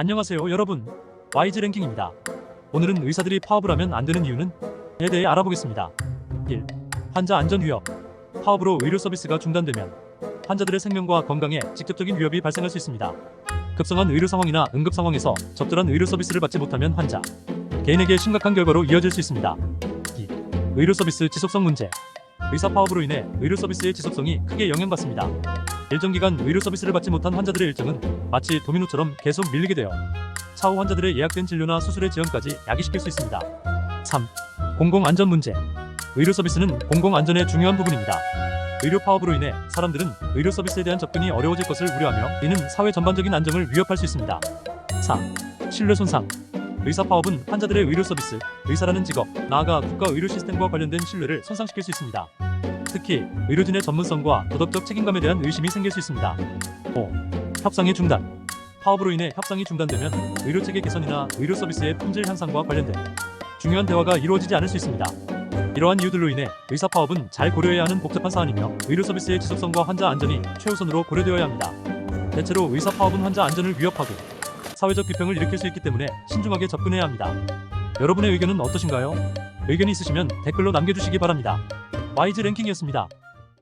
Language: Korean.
안녕하세요 여러분. YG 랭킹입니다. 오늘은 의사들이 파업을 하면 안 되는 이유는? 에 대해 알아보겠습니다. 1. 환자 안전 위협. 파업으로 의료 서비스가 중단되면 환자들의 생명과 건강에 직접적인 위협이 발생할 수 있습니다. 급성한 의료 상황이나 응급 상황에서 적절한 의료 서비스를 받지 못하면 환자 개인에게 심각한 결과로 이어질 수 있습니다. 2. 의료 서비스 지속성 문제. 의사 파업으로 인해 의료 서비스의 지속성이 크게 영향받습니다 일정 기간 의료 서비스를 받지 못한 환자들의 일정은 마치 도미노처럼 계속 밀리게 되어 차후 환자들의 예약된 진료나 수술의 지연까지 야기시킬 수 있습니다. 3. 공공안전 문제. 의료 서비스는 공공안전의 중요한 부분입니다. 의료 파업으로 인해 사람들은 의료 서비스에 대한 접근이 어려워질 것을 우려하며 이는 사회 전반적인 안정을 위협할 수 있습니다. 4. 신뢰 손상. 의사 파업은 환자들의 의료 서비스, 의사라는 직업, 나아가 국가 의료 시스템과 관련된 신뢰를 손상시킬 수 있습니다. 특히 의료진의 전문성과 도덕적 책임감에 대한 의심이 생길 수 있습니다. 5. 협상의 중단. 파업으로 인해 협상이 중단되면 의료 체계 개선이나 의료 서비스의 품질 향상과 관련된 중요한 대화가 이루어지지 않을 수 있습니다. 이러한 이유들로 인해 의사 파업은 잘 고려해야 하는 복잡한 사안이며 의료 서비스의 지속성과 환자 안전이 최우선으로 고려되어야 합니다. 대체로 의사 파업은 환자 안전을 위협하고 사회적 비평을 일으킬 수 있기 때문에 신중하게 접근해야 합니다. 여러분의 의견은 어떠신가요? 의견이 있으시면 댓글로 남겨주시기 바랍니다. YG 랭킹이었습니다.